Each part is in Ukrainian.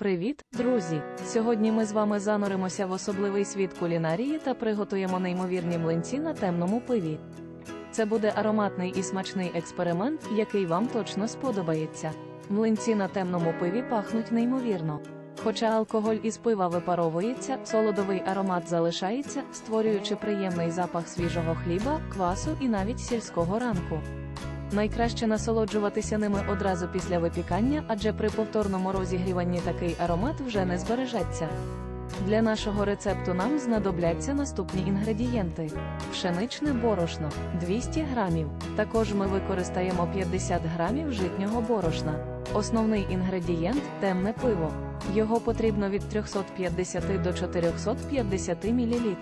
Привіт, друзі! Сьогодні ми з вами зануримося в особливий світ кулінарії та приготуємо неймовірні млинці на темному пиві. Це буде ароматний і смачний експеримент, який вам точно сподобається. Млинці на темному пиві пахнуть неймовірно. Хоча алкоголь із пива випаровується, солодовий аромат залишається, створюючи приємний запах свіжого хліба, квасу і навіть сільського ранку. Найкраще насолоджуватися ними одразу після випікання, адже при повторному розігріванні такий аромат вже не збережеться. Для нашого рецепту нам знадобляться наступні інгредієнти: пшеничне борошно 200 грамів. Також ми використаємо 50 грамів житнього борошна. Основний інгредієнт темне пиво. Його потрібно від 350 до 450 мл.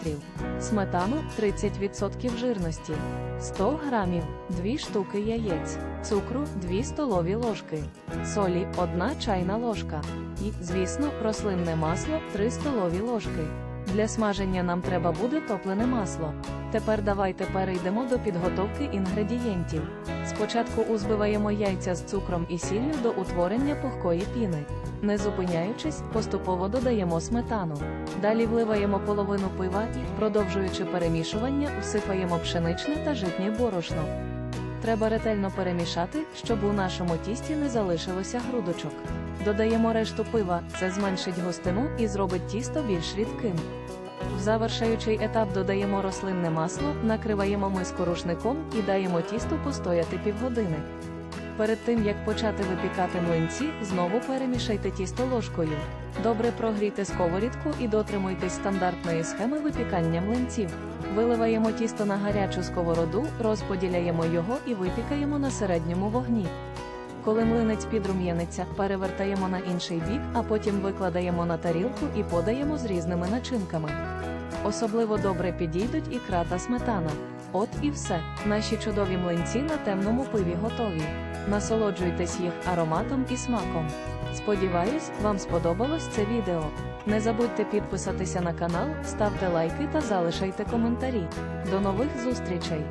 Сметану 30% жирності. 100 грамів, 2 штуки яєць, цукру 2 столові ложки, солі 1 чайна ложка і, звісно, рослинне масло 3 столові ложки. Для смаження нам треба буде топлене масло. Тепер давайте перейдемо до підготовки інгредієнтів. Спочатку узбиваємо яйця з цукром і сіллю до утворення пухкої піни. Не зупиняючись, поступово додаємо сметану. Далі вливаємо половину пива і, продовжуючи перемішування, всипаємо пшеничне та житнє борошно. Треба ретельно перемішати, щоб у нашому тісті не залишилося грудочок. Додаємо решту пива, це зменшить густину і зробить тісто більш рідким. В завершаючий етап додаємо рослинне масло, накриваємо миску рушником і даємо тісту постояти півгодини. Перед тим як почати випікати млинці, знову перемішайте тісто ложкою. Добре прогрійте сковорідку і дотримуйтесь стандартної схеми випікання млинців. Виливаємо тісто на гарячу сковороду, розподіляємо його і випікаємо на середньому вогні. Коли млинець підрум'яниться, перевертаємо на інший бік, а потім викладаємо на тарілку і подаємо з різними начинками. Особливо добре підійдуть ікра та сметана. От і все. Наші чудові млинці на темному пиві готові. Насолоджуйтесь їх ароматом і смаком. Сподіваюсь, вам сподобалось це відео. Не забудьте підписатися на канал, ставте лайки та залишайте коментарі. До нових зустрічей!